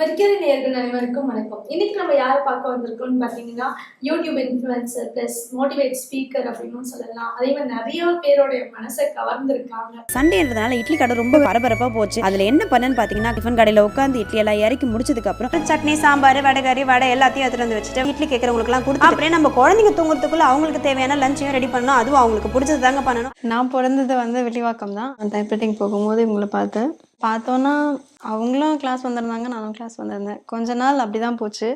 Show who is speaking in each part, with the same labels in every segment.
Speaker 1: Mercury நேயர்கள் அனைவருக்கும் வணக்கம். இன்னைக்கு நம்ம யாரை பார்க்க வந்திருக்கோம்னு பார்த்தீங்கன்னா YouTube influencer plus motivate speaker அப்படின்னு சொல்லலாம். அதே மாதிரி நிறைய பேரோடைய மனசை கவர்ந்திருக்காங்க.
Speaker 2: சண்டேன்றதுனால இட்லி கடை ரொம்ப பரபரப்பா போச்சு. அதுல என்ன பண்ணேன்னு பாத்தீங்கன்னா டிஃபன் கடையில உட்காந்து இட்லி எல்லாம் இறக்கி முடிச்சதுக்கு அப்புறம் சட்னி சாம்பார் வடகறி வடை எல்லாத்தையும் எடுத்துட்டு வந்து வச்சுட்டு இட்லி கேட்கறவங்களுக்கு எல்லாம் கொடுத்து அப்படியே நம்ம குழந்தைங்க தூங்குறதுக்குள்ள அவங்களுக்கு தேவையான லஞ்சையும் ரெடி பண்ணணும். அதுவும் அவங்களுக்கு பிடிச்சது தாங்க பண்ணணும்.
Speaker 3: நான் பிறந்தது வந்து வெளிவாக்கம் தான். டைப்ரைட்டிங் போகும்போது இவங்களை பார்த்தேன். பார்த்தோன்னா அவங்களும் கிளாஸ் வந்திருந்தாங்க நானும் கிளாஸ் வந்திருந்தேன். கொஞ்ச நாள் அப்படி தான் போச்சு.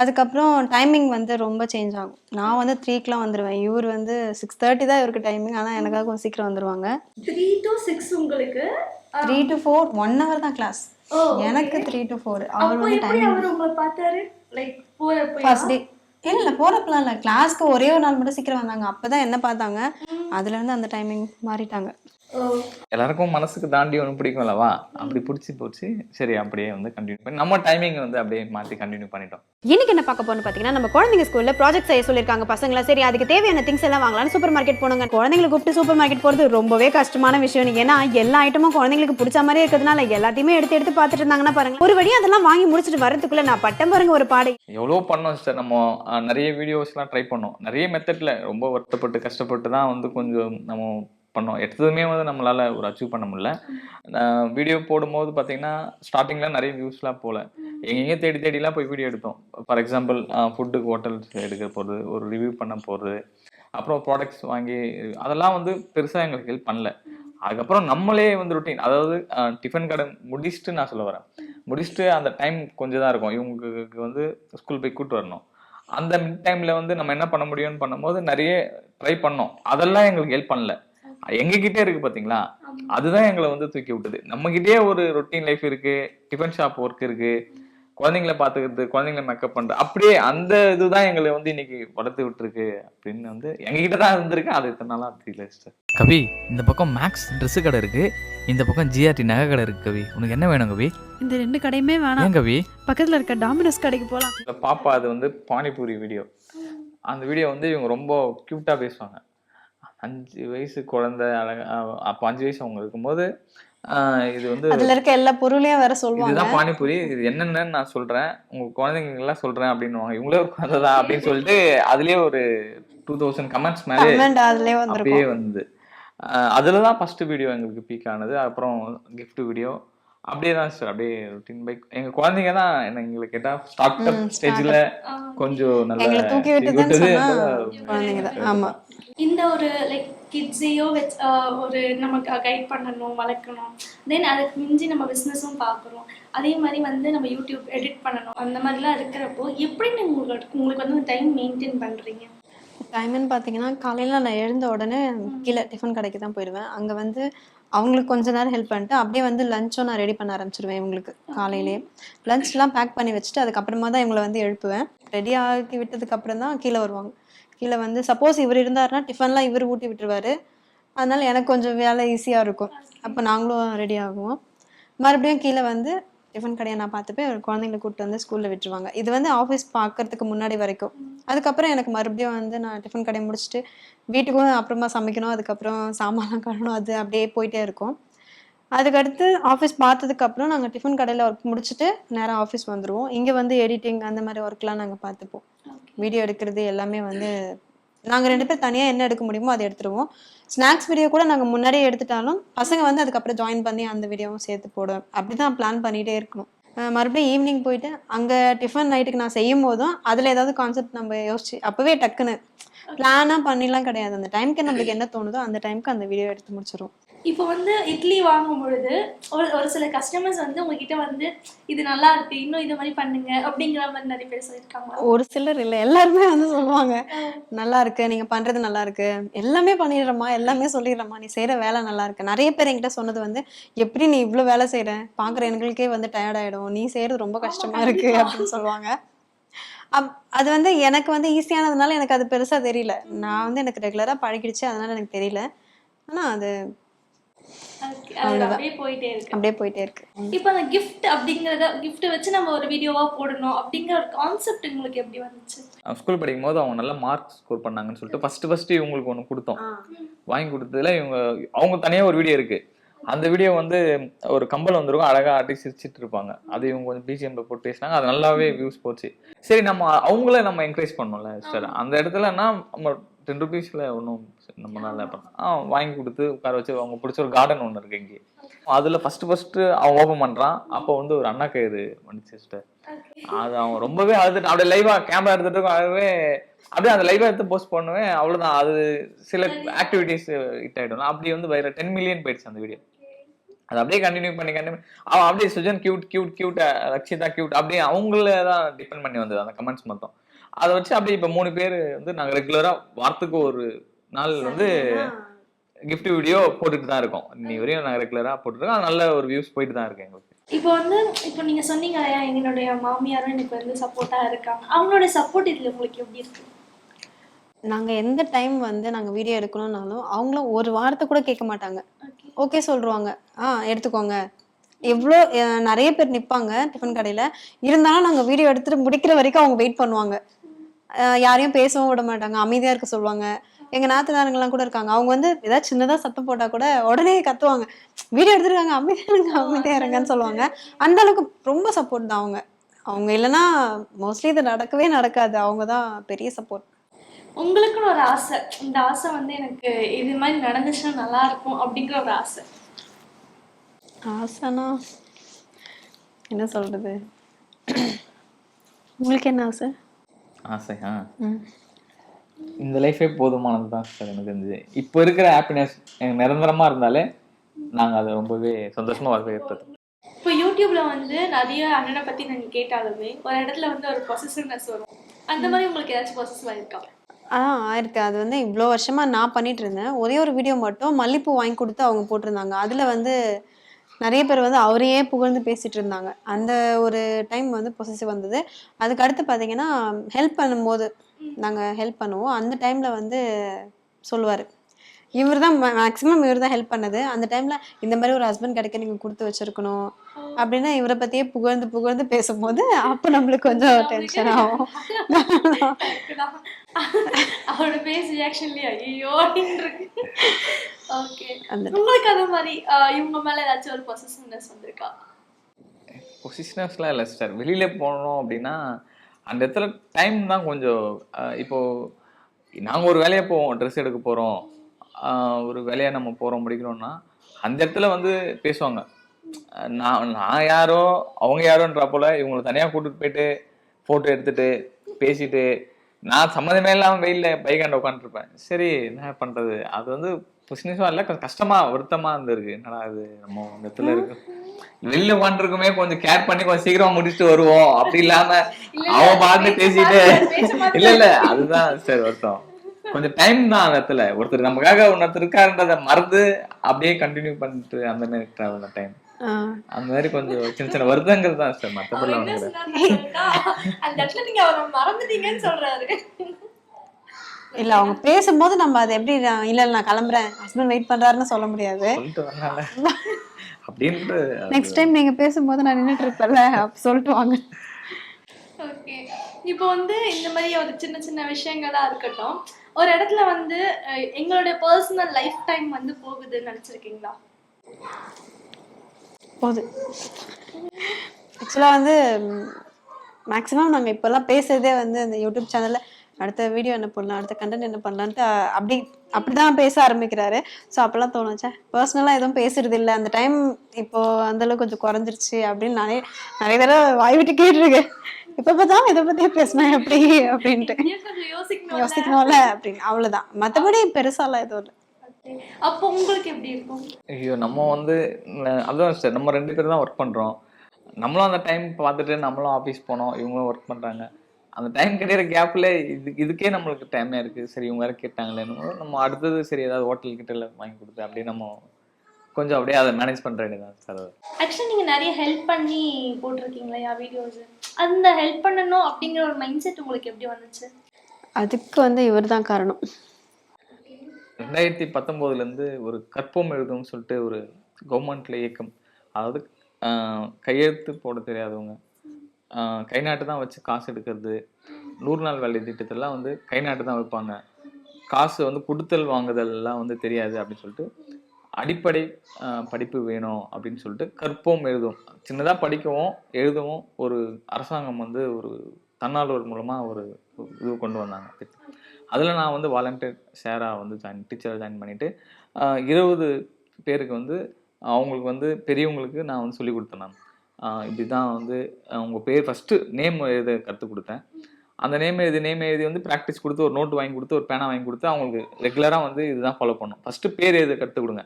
Speaker 3: அதுக்கப்புறம் டைமிங் வந்து ரொம்ப சேஞ்ச் ஆகும். நான் வந்து த்ரீக்கெலாம் வந்துடுவேன் இவர் வந்து சிக்ஸ் தேர்ட்டி தான் இவருக்கு டைமிங் ஆனால் எனக்காக கொஞ்சம் சீக்கிரம் வந்துடுவாங்க
Speaker 1: த்ரீ டு சிக்ஸ் உங்களுக்கு
Speaker 3: three to four one hour தான் கிளாஸ் எனக்கு த்ரீ டு ஃபோர் அவர் வந்து டைமிங்
Speaker 1: அவர் உங்களை பார்த்தாரு? லைக் போறப்ப
Speaker 3: ஃபர்ஸ்ட் டே இல்லை போகிறப்பலாம் இல்லை. கிளாஸ்க்கு ஒரே ஒரு நாள் மட்டும் சீக்கிரம் வந்தாங்க. அப்போ தான் என்ன பார்த்தாங்க? அதுலேருந்து அந்த டைமிங் மாறிட்டாங்க.
Speaker 4: எல்லாருக்கும் மனசுக்கு தாண்டி ஒன்று பிடிக்கும்லவா அப்படி பிடிச்சி போச்சு. சரி அப்படியே வந்து கண்டினியூ பண்ணி நம்ம டைமிங் வந்து அப்படியே மாற்றி கண்டினியூ பண்ணிட்டோம்.
Speaker 2: இன்னைக்கு என்ன பார்க்க போறோம்னு பாத்தீங்கன்னா நம்ம குழந்தைங்க ஸ்கூல்ல ப்ராஜெக்ட் செய்ய சொல்லிருக்காங்க பசங்களா. சரி அதுக்கு தேவையான திங்ஸ் எல்லாம் வாங்கலாம்னு சூப்பர் மார்க்கெட் போனாங்க. குழந்தைங்களை கூப்பிட்டு சூப்பர் மார்க்கெட் போறது ரொம்பவே கஷ்டமான விஷயம். ஏன்னா எல்லா ஐட்டமும் குழந்தைங்களுக்கு பிடிச்ச மாதிரி இருக்கிறதுனால எல்லாத்தையுமே எடுத்து எடுத்து பார்த்துட்டு இருந்தாங்கன்னா பாருங்க. ஒரு வழி அதெல்லாம் வாங்கி முடிச்சிட்டு வரதுக்குள்ள நான் பட்டம் பாருங்க ஒரு பாடை.
Speaker 4: எவ்வளோ பண்ணோம் சார் நம்ம நிறைய வீடியோஸ்லாம் ட்ரை பண்ணோம். நிறைய மெத்தடில் ரொம்ப வருத்தப்பட்டு கஷ்டப்பட்டு தான் வந்து கொஞ்சம் நம்ம பண்ணோம். எடுத்ததுமே வந்து நம்மளால ஒரு அச்சீவ் பண்ண முடியல. வீடியோ போடும்போது பார்த்தீங்கன்னா ஸ்டார்டிங்கில் நிறைய வியூஸ்லாம் போகல எங்கெங்கே தேடி தேடிலாம் போய் வீடியோ எடுத்தோம். ஃபார் எக்ஸாம்பிள் ஃபுட்டுக்கு ஹோட்டல்ஸ் எடுக்க போகிறது ஒரு ரிவ்யூ பண்ண போகிறது அப்புறம் ப்ராடக்ட்ஸ் வாங்கி அதெல்லாம் வந்து பெருசாக எங்களுக்கு ஹெல்ப் பண்ணல. அதுக்கப்புறம் நம்மளே வந்து ருட்டீன் அதாவது டிஃபன் கடை முடிச்சுட்டு நான் சொல்ல வரேன். முடிச்சுட்டு அந்த டைம் கொஞ்சம் தான் இருக்கும். இவங்களுக்கு வந்து ஸ்கூல் போய் கூட்டு வரணும். அந்த மிட் டைமில் வந்து நம்ம என்ன பண்ண முடியும்னு பண்ணும்போது நிறைய ட்ரை பண்ணோம். அதெல்லாம் எங்களுக்கு ஹெல்ப் பண்ணல. எங்ககிட்டே இருக்கு பாத்தீங்களா? அதுதான் எங்களை வந்து தூக்கி விட்டுது. நம்ம கிட்டே ஒரு ரொட்டீன் லைஃப் இருக்கு டிஃபன் ஷாப் ஒர்க் இருக்கு குழந்தைங்கள பாத்துக்கிறது குழந்தைங்கள மேக்கப் பண்றது அப்படியே அந்த இதுதான் எங்களை வந்து இன்னைக்கு வளர்த்து விட்டுருக்கு அப்படின்னு வந்து எங்ககிட்ட தான் இருந்திருக்கு. அது இத்தனை நாளா தெரியல sister.
Speaker 5: கவி இந்த பக்கம் மேக்ஸ் ட்ரெஸ் கடை இருக்கு. இந்த பக்கம் ஜிஆர்டி நகை கடை இருக்கு கவி. உனக்கு என்ன வேணும் கவி?
Speaker 6: இந்த ரெண்டு கடையுமே வேணாம்.
Speaker 5: கவி?
Speaker 6: பக்கத்துல இருக்க டாமினோஸ் கடைக்கு போலாம்.
Speaker 4: பாப்பா அது வந்து பானிபூரி வீடியோ அந்த வீடியோ வந்து இவங்க ரொம்ப க்யூட்டா பேசுவாங்க. அஞ்சு வயசு குழந்தை அழகா அப்போ அஞ்சு வயசு அவங்க இருக்கும்போது இது வந்து
Speaker 3: அதில் இருக்க எல்லா பொருளையும் வேற சொல்லுவாங்க.
Speaker 4: இதுதான் பானிபூரி. இது என்னென்னு நான் சொல்றேன். உங்க குழந்தைங்க எல்லாம் சொல்றேன் அப்படின்னு இவங்களே ஒரு குழந்தை தான் அப்படின்னு சொல்லிட்டு அதுலயே ஒரு டூ தௌசண்ட் கமெண்ட்ஸ் மேலே அப்படியே வந்தது அஹ் அதுல தான் ஃபர்ஸ்ட் வீடியோ எங்களுக்கு பீக் ஆனது. அப்புறம் gift வீடியோ அப்படியே தான் சார் அப்படியே ருட்டீன் பைக் எங்க குழந்தைங்க தான் என்ன எங்களை கேட்டா ஸ்டார்ட் அப் ஸ்டேஜ்ல கொஞ்சம் நல்ல
Speaker 3: தூக்கி விட்டதுன்னு
Speaker 4: விட்டது
Speaker 3: சொன்னா
Speaker 4: நல்ல-
Speaker 3: குழந்தைங்க தான் ஆமா.
Speaker 1: இந்த ஒரு லைக் கிட்ஸையோ வச்சு ஒரு நமக்கு கைட் பண்ணணும் வளர்க்கணும். தென் அதுக்கு மிஞ்சி நம்ம பிஸ்னஸும் பார்க்குறோம். அதே மாதிரி வந்து நம்ம யூடியூப் எடிட் பண்ணணும். அந்த மாதிரிலாம் இருக்கிறப்போ எப்படி நீங்க உங்களுக்கு உங்களுக்கு வந்து டைம் மெயின்டைன் பண்ணுறீங்க
Speaker 3: டைம்னு பார்த்தீங்கன்னா காலையில் நான் எழுந்த உடனே கீழே டிஃபன் கடைக்கு தான் போயிடுவேன். அங்கே வந்து அவங்களுக்கு கொஞ்ச நேரம் ஹெல்ப் பண்ணிட்டு அப்படியே வந்து லஞ்சும் நான் ரெடி பண்ண ஆரம்பிச்சிருவேன் இவங்களுக்கு காலையிலேயே லஞ்ச்லாம் பேக் பண்ணி வச்சுட்டு அதுக்கப்புறமா தான் இவங்களை வந்து எழுப்புவேன். ரெடி ஆக்கி விட்டதுக்கு அப்புறம் தான் கீழே வருவாங்க. கீழே வந்து சப்போஸ் இவர் இருந்தாருன்னா டிஃபன்லாம் இவர் ஊட்டி விட்டுருவாரு. அதனால எனக்கு கொஞ்சம் வேலை ஈஸியாக இருக்கும். அப்போ நாங்களும் ரெடி ஆகுவோம். மறுபடியும் கீழே வந்து டிஃபன் கடையை நான் பார்த்துப்பேன். குழந்தைங்களை கூப்பிட்டு வந்து ஸ்கூலில் விட்டுருவாங்க. இது வந்து ஆஃபீஸ் பார்க்கறதுக்கு முன்னாடி வரைக்கும். அதுக்கப்புறம் எனக்கு மறுபடியும் வந்து நான் டிஃபன் கடையை முடிச்சுட்டு வீட்டுக்கும் அப்புறமா சமைக்கணும் அதுக்கப்புறம் சாமான்லாம் கழுவணும் அது அப்படியே போயிட்டே இருக்கும். அதுக்கடுத்து ஆஃபீஸ் பார்த்ததுக்கப்புறம் நாங்கள் டிஃபன் கடையில் ஒர்க் முடிச்சுட்டு நேராக ஆஃபீஸ் வந்துடுவோம் இங்கே வந்து எடிட்டிங் அந்த மாதிரி ஒர்க்லாம் நாங்கள் பார்த்துப்போம். வீடியோ எடுக்கிறது எல்லாமே வந்து நாங்கள் ரெண்டு பேர் தனியாக என்ன எடுக்க முடியுமோ அதை எடுத்துருவோம். ஸ்நாக்ஸ் வீடியோ கூட நாங்கள் முன்னாடியே எடுத்துட்டாலும் பசங்க வந்து அதுக்கப்புறம் ஜாயின் பண்ணி அந்த வீடியோவும் சேர்த்து போடுவேன் அப்படி தான் பிளான் பண்ணிகிட்டே இருக்கணும் மறுபடியும் ஈவினிங் போயிட்டு அங்கே டிஃபன் நைட்டுக்கு நான் செய்யும் போதும் அதில் ஏதாவது கான்செப்ட் நம்ம யோசிச்சு அப்போவே டக்குன்னு பிளானாக பண்ணிலாம் கிடையாது. அந்த டைம்க்கு நம்மளுக்கு என்ன தோணுதோ அந்த டைம்க்கு அந்த வீடியோ எடுத்து முடிச்சிடும்
Speaker 1: இப்போ வந்து இட்லி வாங்கும் பொழுது ஒரு ஒரு சில கஸ்டமர்ஸ் வந்து உங்ககிட்ட வந்து இது நல்லா இருக்கு இன்னும் இது மாதிரி பண்ணுங்க அப்படிங்கிற மாதிரி நிறைய பேர் சொல்லியிருக்காங்க.
Speaker 3: ஒரு சிலர் இல்லை எல்லாருமே வந்து சொல்லுவாங்க நல்லா இருக்கு நீங்க பண்றது நல்லா இருக்கு. எல்லாமே பண்ணிடுறமா எல்லாமே சொல்லிடுறமா நீ செய்யற வேலை நல்லா இருக்கு. நிறைய பேர் என்கிட்ட சொன்னது வந்து எப்படி நீ இவ்ளோ வேலை செய்யற பாக்குற எங்களுக்கே வந்து டயர்ட் ஆயிடும். நீ செய்யறது ரொம்ப கஷ்டமா இருக்கு அப்படின்னு சொல்லுவாங்க. அப் அது வந்து எனக்கு வந்து ஈஸியானதுனால எனக்கு அது பெருசா தெரியல. நான் வந்து எனக்கு ரெகுலரா பழகிடுச்சு அதனால எனக்கு தெரியல. ஆனா அது
Speaker 1: அதுக்கு- அது அப்படியே போயிட்டே இருக்கு.
Speaker 3: அப்படியே போயிட்டே இருக்கு.
Speaker 1: இப்போ அந்த gift அப்படிங்கறத gift வச்சு நம்ம ஒரு வீடியோவா போடணும் அப்படிங்கிற ஒரு கான்செப்ட் உங்களுக்கு எப்படி வந்துச்சு?
Speaker 4: ஸ்கூல் படிக்கும் போது அவங்க நல்ல மார்க் ஸ்கோர் பண்ணாங்கன்னு சொல்லிட்டு ஃபர்ஸ்ட் ஃபர்ஸ்ட் இவங்களுக்கு ஒன்று கொடுத்தோம். வாங்கி கொடுத்ததுல இவங்க அவங்க தனியா ஒரு வீடியோ இருக்கு. அந்த வீடியோ வந்து ஒரு கம்பல் வந்திருக்கும் அழகா ஆட்டி சிரிச்சிட்டு இருப்பாங்க. அது இவங்க கொஞ்சம் பிஜிஎம் போட்டு பேசினாங்க. அது நல்லாவே வியூஸ் போச்சு. சரி நம்ம அவங்கள நம்ம என்கரேஜ் பண்ணோம்ல சிஸ்டர் அந்த இடத்துலனா நம்ம டென் ருபீஸ்ல ஒன்றும் நம்மளால ஆ வாங்கி கொடுத்து உட்கார வச்சு அவங்க பிடிச்ச ஒரு கார்டன் ஒன்று இருக்கு இங்கே. அதுல ஃபர்ஸ்ட் ஃபர்ஸ்ட் அவன் ஓபன் பண்றான். அப்போ வந்து ஒரு அண்ணா கயிறு வந்துச்சு சிஸ்டர் அது அவன் ரொம்பவே அழுதுட்டு அப்படியே லைவா கேமரா எடுத்துட்டு இருக்கும், அழவே அப்படியே அந்த லைவா எடுத்து போஸ்ட் பண்ணுவேன். அவ்வளவுதான். அது சில ஆக்டிவிட்டிஸ் ஹிட் ஆயிடும். அப்படி வந்து வேற டென் மில்லியன் போயிடுச்சு அந்த வீடியோ அது அப்படியே கண்டினியூ பண்ணி கண்டினியூ அவன் அப்படியே Sujan cute cute cute Rakshitha cute அப்படியே அவங்கள தான் டிபெண்ட் பண்ணி வந்தது. அந்த கமெண்ட்ஸ் மொத்தம் அதை வச்சு அப்படியே இப்போ மூணு பேர் வந்து நாங்கள் ரெகுலரா வாரத்துக்கு ஒரு நாள் வந்து கிஃப்ட் வீடியோ போட்டுட்டு தான் இருக்கோம். இன்னி வரையும் நாங்கள் ரெகுலரா போட்டுருக்கோம் நல்ல ஒரு வியூஸ் போயிட்டு தான் இருக்கு எங்களுக்கு.
Speaker 1: இப்போ வந்து இப்போ நீங்க சொன்னீங்க எங்களுடைய மாமியாரும் எனக்கு வந்து சப்போர்ட்டா இருக்காங்க. அவங்களோட சப்போர்ட் இதுல உங்களுக்கு எப்படி இருக்கு?
Speaker 3: நாங்க எந்த டைம் வந்து நாங்க வீடியோ எடுக்கணும்னாலும் அவங்களும் ஒரு வாரத்தை கூட கேட்க மாட்டாங்க. ஓகே சொல்றாங்க ஆ எடுத்துக்கோங்க. எவ்வளோ அஹ், நிறைய பேர் நிப்பாங்க டிஃபன் கடையில. இருந்தாலும் நாங்க வீடியோ எடுத்துட்டு முடிக்கிற வரைக்கும் அவங்க வெயிட் பண்ணுவாங்க. அஹ், யாரையும் பேசவும் விட மாட்டாங்க. அமைதியா இருக்க சொல்லுவாங்க. எங்க நாத்தனாருங்கெல்லாம் கூட இருக்காங்க. அவங்க வந்து ஏதாவது சின்னதா சத்தம் போட்டா கூட உடனே கத்துவாங்க. வீடியோ எடுத்துருக்காங்க. அமைதியா இருங்க அமைதியா இருங்கன்னு சொல்லுவாங்க. அந்த அளவுக்கு ரொம்ப சப்போர்ட் தான் அவங்க. அவங்க இல்லைன்னா மோஸ்ட்லி இது நடக்கவே நடக்காது. அவங்க தான் பெரிய சப்போர்ட்
Speaker 1: உங்களுக்குன்னு ஒரு ஆசை. இந்த ஆசை வந்து எனக்கு இது மாதிரி நடந்துச்சுன்னா நல்லா இருக்கும் அப்படிங்கிற ஒரு ஆசை.
Speaker 3: ஆசைனா என்ன சொல்றது? உங்களுக்கு என்ன ஆசை?
Speaker 4: ஆசை ஆ இந்த லைஃபே போதுமானது தான் சார் எனக்கு தெரிஞ்சது இப்போ இருக்கிற ஹாப்பினஸ் எனக்கு நிரந்தரமா இருந்தாலே நாங்க அதை ரொம்பவே சந்தோஷமா வரவேற்பது
Speaker 1: இப்போ யூடியூப்ல வந்து நிறைய அண்ணனை பத்தி நீங்க கேட்டாலுமே ஒரு இடத்துல வந்து ஒரு பொசசிவ்னஸ் வரும். அந்த மாதிரி உங்களுக்கு ஏதாச்சும் பொசசிவ் ஆயிருக்கா
Speaker 3: ஆ ஆயிருக்கு அது வந்து இவ்வளோ வருஷமா நான் பண்ணிட்டு இருந்தேன். ஒரே ஒரு வீடியோ மட்டும் மல்லிப்பூ வாங்கி கொடுத்து அவங்க போட்டிருந்தாங்க. அதுல வந்து நிறைய பேர் வந்து அவரையே புகழ்ந்து பேசிட்டு இருந்தாங்க. அந்த ஒரு டைம் வந்து பொசசிவ் வந்தது. அதுக்கு அடுத்து பார்த்தீங்கன்னா ஹெல்ப் பண்ணும்போது நாங்கள் ஹெல்ப் பண்ணுவோம். அந்த டைம்ல வந்து சொல்லுவார். இவர் தான் மேக்ஸிமம் இவர் தான் ஹெல்ப் பண்ணது. அந்த டைம்ல இந்த மாதிரி ஒரு ஹஸ்பண்ட் கிடைக்க நீங்க கொடுத்து வச்சிருக்கணும் அப்படின்னு இவரை பத்தியே புகழ்ந்து புகழ்ந்து பேசும்போது அப்போ நம்மளுக்கு கொஞ்சம் டென்ஷன் ஆகும்.
Speaker 1: அவரோட பேஸ் ரியாக்ஷன்லயே ஐயோ ஓகே உங்களுக்கு அந்த மாதிரி இவங்க மேல ஏதாச்சும் ஒரு பொசசிவ்னஸ் வந்திருக்கா?
Speaker 4: பொசிஷனர்ஸ்லாம் இல்லை சார் வெளியில போனோம் அப்படின்னா அந்த இடத்துல டைம் தான் கொஞ்சம் அஹ், இப்போ நாங்க ஒரு வேலையை போவோம் ட்ரெஸ் எடுக்க ஆஹ், ஒரு வேலையை நம்ம போறோம் முடிக்கிறோம்னா அந்த இடத்துல வந்து பேசுவாங்க. நான் நான் யாரோ அவங்க யாரோன்ற போல இவங்களை தனியா கூட்டிட்டு போயிட்டு போட்டோ எடுத்துட்டு பேசிட்டு நான் சம்மந்தமே இல்லாம வெயில்ல பைக்காண்ட உட்காந்துருப்பேன் சரி என்ன பண்றது? அது வந்து புசினஸும் இல்லை கொஞ்சம் கஷ்டமா வருத்தமா இருந்திருக்கு. என்னடா இது? நம்ம இடத்துல இருக்கு. வெளில உட்காந்துருக்குமே கொஞ்சம் கேர் பண்ணி கொஞ்சம் சீக்கிரமா முடிச்சுட்டு வருவோம். அப்படி இல்லாம அவன் பாட்டு பேசிட்டு. இல்ல இல்ல அதுதான் சரி வருத்தம். கொஞ்சம் டைம் தான் அந்த இடத்துல. ஒருத்தர் நமக்காக ஒருத்தர் இருக்காருன்றத மறந்து அப்படியே கண்டினியூ பண்ணிட்டு அந்த மாதிரி டிராவல் டைம்
Speaker 3: ஆ,
Speaker 4: அந்த மாதிரி கொஞ்சம் சின்ன சின்ன வருத்தங்கள் தான் சார் மற்றபடி
Speaker 1: அந்த இடத்துல நீங்க அவரை மறந்துட்டீங்கன்னு சொல்றாரு.
Speaker 3: இல்ல அவங்க பேசும்போது நம்ம அதை எப்படி நான் இல்ல நான் கிளம்புறேன். ஹஸ்பண்ட் வெயிட் பண்றாருன்னு சொல்ல முடியாது.
Speaker 4: அப்படின்ட்டு
Speaker 3: நெக்ஸ்ட் டைம் நீங்க பேசும்போது நான் நின்னுட்டு இருப்பேன்ல சொல்லிட்டு வாங்க.
Speaker 1: ஓகே. இப்போ வந்து இந்த மாதிரி ஒரு சின்ன சின்ன விஷயங்களா இருக்கட்டும் ஒரு இடத்துல வந்து எங்களுடைய பர்சனல் லைஃப் டைம் வந்து போகுதுன்னு நினைச்சிருக்கீங்களா?
Speaker 3: போகுது. ஆக்சுவலாக வந்து மேக்ஸிமம் நாங்கள் இப்போல்லாம் பேசுறதே வந்து அந்த யூடியூப் சேனலில் அடுத்த வீடியோ என்ன பண்ணலாம் அடுத்த கண்டென்ட் என்ன பண்ணலான்ட்டு அஹ், அப்படி அப்படிதான் பேச ஆரம்பிக்கிறாரு. ஸோ அப்போல்லாம் தோணுச்சா? பர்சனலாக எதுவும் பேசுறது இல்லை அந்த டைம் இப்போ அந்த அளவுக்கு கொஞ்சம் குறைஞ்சிருச்சு அப்படின்னு நானே நிறைய தடவை வாய் விட்டு கேட்டிருக்கேன். இப்போ பார்த்தா இதை பற்றியே பேசினா எப்படி அப்படின்ட்டு. யோசிக்கணும்ல? அப்படின்னு. அவ்வளோதான் மற்றபடி பெருசாலாம் எதுவும் இல்லை.
Speaker 1: அப்போ உங்களுக்கு எப்படி இருக்கும்?
Speaker 4: ஐயோ நம்ம வந்து அதான் சார் நம்ம ரெண்டு பேரும் தான் ஒர்க் பண்றோம். நம்மளும் அந்த டைம் பார்த்துட்டு நம்மளும் ஆஃபீஸ் போனோம். இவங்களும் ஒர்க் பண்றாங்க. அந்த டைம் கிடைக்கிற கேப்ல இது இதுக்கே நம்மளுக்கு டைமே இருக்கு. சரி இவங்க வேற கேட்டாங்களேன்னு நம்ம அடுத்தது சரி ஏதாவது ஹோட்டல் கிட்ட வாங்கி கொடுத்து அப்படியே நம்ம கொஞ்சம் அப்படியே அதை மேனேஜ் பண்ற வேண்டியதான் சார்
Speaker 1: ஆக்சுவலி நீங்க நிறைய ஹெல்ப் பண்ணி போட்டிருக்கீங்களா? வீடியோஸ் அந்த ஹெல்ப் பண்ணணும் அப்படிங்கிற ஒரு மைண்ட் செட் உங்களுக்கு எப்படி வந்துச்சு?
Speaker 3: அதுக்கு வந்து இவர் தான் காரணம்.
Speaker 4: ரெண்டாயிரத்தி பத்தொம்போதுல இருந்து ஒரு கற்போம் எழுதும்னு சொல்லிட்டு ஒரு கவர்மெண்ட்ல இயக்கம். அதாவது கையெழுத்து போட தெரியாதவங்க. கை நாட்டு தான் வச்சு காசு எடுக்கிறது. நூறு நாள் வேலை திட்டத்தெல்லாம் வந்து கை நாட்டு தான் வைப்பாங்க. காசு வந்து கொடுத்தல் வாங்குதல் எல்லாம் வந்து தெரியாது அப்படின்னு சொல்லிட்டு அடிப்படை படிப்பு வேணும் அப்படின்னு சொல்லிட்டு கற்போம் எழுதும் சின்னதாக படிக்கவும் எழுதவும் ஒரு அரசாங்கம் வந்து ஒரு தன்னார்வர் மூலமாக ஒரு இது கொண்டு வந்தாங்க. அதில் நான் வந்து வாலண்டியர் ஷேராக வந்து ஜாயின் டீச்சராக ஜாயின் பண்ணிவிட்டு இருபது பேருக்கு வந்து அவங்களுக்கு வந்து பெரியவங்களுக்கு நான் வந்து சொல்லி கொடுத்தேன் நான். இப்படி தான் வந்து உங்கள் பேர் ஃபஸ்ட்டு நேம் எழுத கற்றுக் கொடுத்தேன். அந்த நேம் எழுதி நேம் எழுதி வந்து ப்ராக்டிஸ் கொடுத்து ஒரு நோட் வாங்கி கொடுத்து ஒரு பேனா வாங்கி கொடுத்து அவங்களுக்கு ரெகுலராக வந்து இதுதான் ஃபாலோ பண்ணும் ஃபஸ்ட்டு பேர் எழுத கற்றுக் கொடுங்க.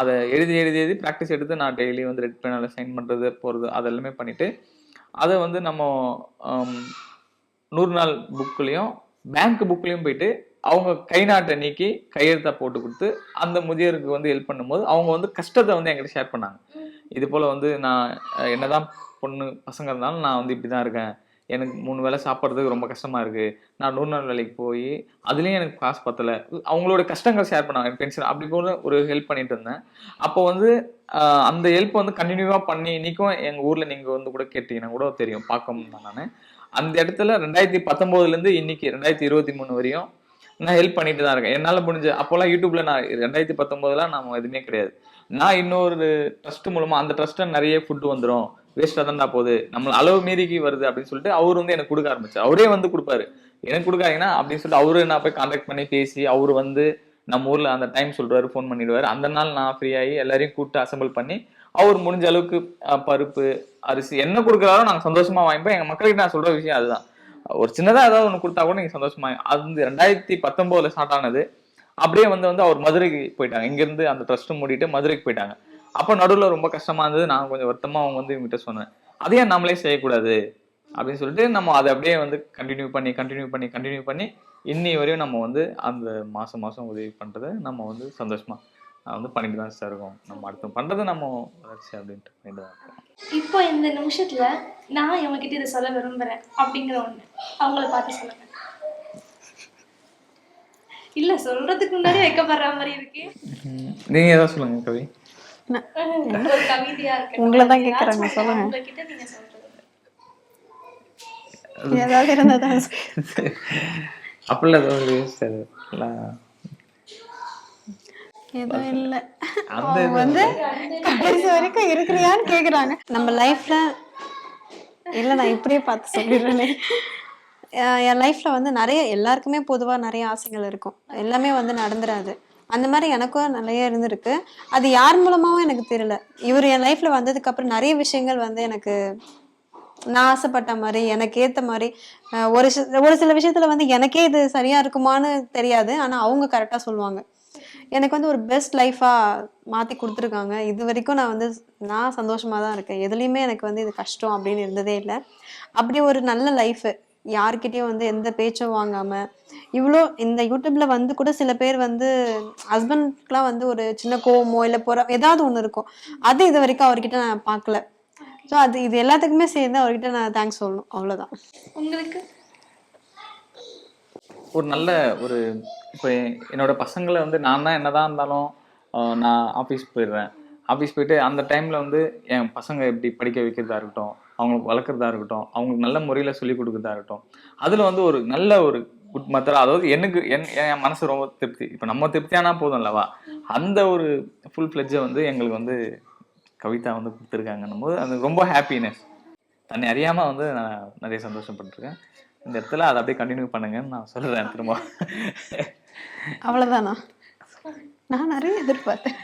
Speaker 4: அதை எழுதி எழுதி எழுதி ப்ராக்டிஸ் எடுத்து நான் டெய்லி வந்து ரெட் பேனாவில் சைன் பண்ணுறது போகிறது அதெல்லாமே பண்ணிவிட்டு அதை வந்து நம்ம நூறு நாள் புக்லேயும் பேங்க் புக்லேயும் போயிட்டு அவங்க கை நாட்டை நீக்கி கையெழுத்தா போட்டு கொடுத்து அந்த முதியோருக்கு வந்து ஹெல்ப் பண்ணும்போது அவங்க வந்து கஷ்டத்தை வந்து என்கிட்ட ஷேர் பண்ணாங்க. இது போல் வந்து நான் என்ன தான் பொண்ணு பசங்க இருந்தாலும் நான் வந்து இப்படி தான் இருக்கேன். எனக்கு மூணு வேளை சாப்பிட்றதுக்கு ரொம்ப கஷ்டமாக இருக்குது நான் நூறு நாள் வேலைக்கு போய் அதுலேயும் எனக்கு காசு பத்தலை. அவங்களோட கஷ்டங்கள் ஷேர் பண்ணாங்க பென்ஷன் அப்படி போல ஒரு ஹெல்ப் பண்ணிட்டு இருந்தேன். அப்போ வந்து அந்த ஹெல்ப் வந்து கண்டினியூவாக பண்ணி இன்றைக்கும் எங்கள் ஊரில் நீங்கள் வந்து கூட கேட்டிங்கன்னா கூட தெரியும். பார்க்கணும் தான் நான். அந்த இடத்துல ரெண்டாயிரத்தி பத்தொம்போதுலேருந்து இன்னைக்கு ரெண்டாயிரத்தி இருபத்தி மூணு வரையும் நான் ஹெல்ப் பண்ணிட்டு தான் இருக்கேன். என்னால் முடிஞ்ச அப்போல்லாம் யூடியூப்ல நான் ரெண்டாயிரத்தி பத்தொம்போதுலாம் நம்ம எதுவுமே கிடையாது. நான் இன்னொரு ட்ரஸ்ட் மூலமா அந்த ட்ரஸ்ட்டை நிறைய ஃபுட் வந்துடும் வேஸ்ட்டாக தான் போகுது. நம்ம அளவு மீறிக்கு வருது அப்படின்னு சொல்லிட்டு அவர் வந்து எனக்கு கொடுக்க ஆரம்பிச்சார். அவரே வந்து கொடுப்பாரு. எனக்கு கொடுக்காதீங்கன்னா அப்படின்னு சொல்லிட்டு அவரு நான் போய் கான்டாக்ட் பண்ணி பேசி அவர் வந்து நம்ம ஊர்ல அந்த டைம் சொல்றாரு ஃபோன் பண்ணிடுவாரு. அந்த நாள் நான் ஃப்ரீயாகி எல்லாரையும் கூப்பிட்டு அசம்பிள் பண்ணி அவர் முடிஞ்ச அளவுக்கு பருப்பு அரிசி என்ன கொடுக்குறாரோ நாங்கள் சந்தோஷமா வாங்கிப்போம் எங்க மக்களுக்கு நான் சொல்ற விஷயம் அதுதான். ஒரு சின்னதா ஏதாவது ஒன்று கொடுத்தா கூட நீங்க சந்தோஷமா வாங்கி- அது வந்து ரெண்டாயிரத்தி பத்தொன்பதுல ஸ்டார்ட் ஆனது. அப்படியே வந்து வந்து அவர் மதுரைக்கு போயிட்டாங்க. இங்கேருந்து அந்த ட்ரஸ்ட்டு மூடிட்டு மதுரைக்கு போயிட்டாங்க. அப்போ நடுவில் ரொம்ப கஷ்டமாக இருந்தது. நான் கொஞ்சம் வருத்தமாக அவங்க வந்து இவங்ககிட்ட சொன்னேன். அதையே நம்மளே செய்யக்கூடாது? அப்படின்னு சொல்லிட்டு நம்ம அதை அப்படியே வந்து கண்டினியூ பண்ணி கண்டினியூ பண்ணி கண்டினியூ பண்ணி இன்னி வரையும் நம்ம வந்து அந்த மாதம் மாதம் உதவி பண்றதை நம்ம வந்து சந்தோஷமாக வந்து பண்ணிட்டு தான் சார் இருக்கோம். நம்ம அடுத்து பண்ணுறது நம்ம வளர்ச்சி அப்படின்ட்டு பண்ணிட்டு தான் இருக்கோம்.
Speaker 1: இப்போ இந்த நிமிஷத்தில் நான் இவங்ககிட்ட இதை சொல்ல விரும்புறேன் அப்படிங்கிற ஒன்று அவங்கள பார்த்து சொல்லுங்க. இல்ல சொல்றதுக்கு முன்னாடி வைக்கப்படுற மாதிரி இருக்கு.
Speaker 4: நீங்க ஏதாவது சொல்லுங்க கவி.
Speaker 1: ஒரு கவிதையா இருக்கு
Speaker 3: உங்களை தான் கேக்குறாங்க, சொல்லுங்க.
Speaker 1: உங்ககிட்ட நீங்க சொல்றது.
Speaker 3: ஏதாவது இருந்ததா
Speaker 4: அப்படிலாம் எதுவும்
Speaker 3: இல்லை.
Speaker 4: அந்த
Speaker 3: அவங்க வந்து கடைசி வரைக்கும் இருக்கிறியான்னு கேக்குறாங்க. நம்ம லைஃப்ல இல்லை நான் இப்படியே பார்த்து சொல்லிடுறேனே. என் லைஃப்ல வந்து நிறைய எல்லாருக்குமே பொதுவாக நிறைய ஆசைகள் இருக்கும். எல்லாமே வந்து நடந்துடாது அந்த மாதிரி எனக்கும் நிறைய இருந்திருக்கு. அது யார் மூலமாகவும் எனக்கு தெரியல. இவர் என் லைஃப்ல வந்ததுக்கு அப்புறம் நிறைய விஷயங்கள் வந்து எனக்கு நான் ஆசைப்பட்ட மாதிரி எனக்கு ஏற்ற மாதிரி ஒரு ஒரு சில விஷயத்துல வந்து எனக்கே இது சரியா இருக்குமான்னு தெரியாது. ஆனால் அவங்க கரெக்டாக சொல்லுவாங்க. எனக்கு வந்து ஒரு பெஸ்ட் லைஃபா மாத்தி கொடுத்துருக்காங்க. இது வரைக்கும் நான் வந்து நான் சந்தோஷமா தான் இருக்கேன். எதுலையுமே எனக்கு வந்து இது கஷ்டம் அப்படின்னு இருந்ததே இல்லை. அப்படி ஒரு நல்ல லைஃப் யார்கிட்டயும் வந்து எந்த பேச்சும் வாங்காம இவ்வளோ இந்த யூடியூப்ல வந்து கூட சில பேர் வந்து ஹஸ்பண்ட்க்குலாம் வந்து ஒரு சின்ன கோவமோ இல்லை புற ஏதாவது ஒன்று இருக்கும். அது இது வரைக்கும் அவர்கிட்ட நான் பார்க்கல ஸோ அது இது எல்லாத்துக்குமே சேர்ந்து அவர்கிட்ட நான் தேங்க்ஸ் சொல்லணும். அவ்வளோதான்
Speaker 1: உங்களுக்கு?
Speaker 4: ஒரு நல்ல ஒரு இப்போ என்னோட பசங்களை வந்து நான் தான் என்னதான் இருந்தாலும் நான் ஆஃபீஸ் போயிடுறேன். ஆஃபீஸ் போயிட்டு அந்த டைமில் வந்து என் பசங்க எப்படி படிக்க வைக்கிறதா இருக்கட்டும் அவங்களுக்கு வளர்க்குறதா இருக்கட்டும் அவங்களுக்கு நல்ல முறையில் சொல்லிக் கொடுக்குறதா இருக்கட்டும் அதில் வந்து ஒரு நல்ல ஒரு குட் மெத்தட் அதாவது எனக்கு என் என் மனசு ரொம்ப திருப்தி. இப்போ நம்ம திருப்தியானா போதும் அல்லவா? அந்த ஒரு ஃபுல் ஃப்ளெட்ஜை வந்து எங்களுக்கு வந்து கவிதா வந்து கொடுத்துருக்காங்கன்னும் போது அது ரொம்ப ஹாப்பினஸ் தன்னை அறியாமல் வந்து நான் நிறைய சந்தோஷப்பட்டிருக்கேன். இந்த இடத்துல அதை அப்படியே கண்டினியூ பண்ணுங்கன்னு நான் சொல்கிறேன் திரும்ப.
Speaker 3: அவ்வளோதானா நான் நிறைய எதிர்பார்த்தேன்.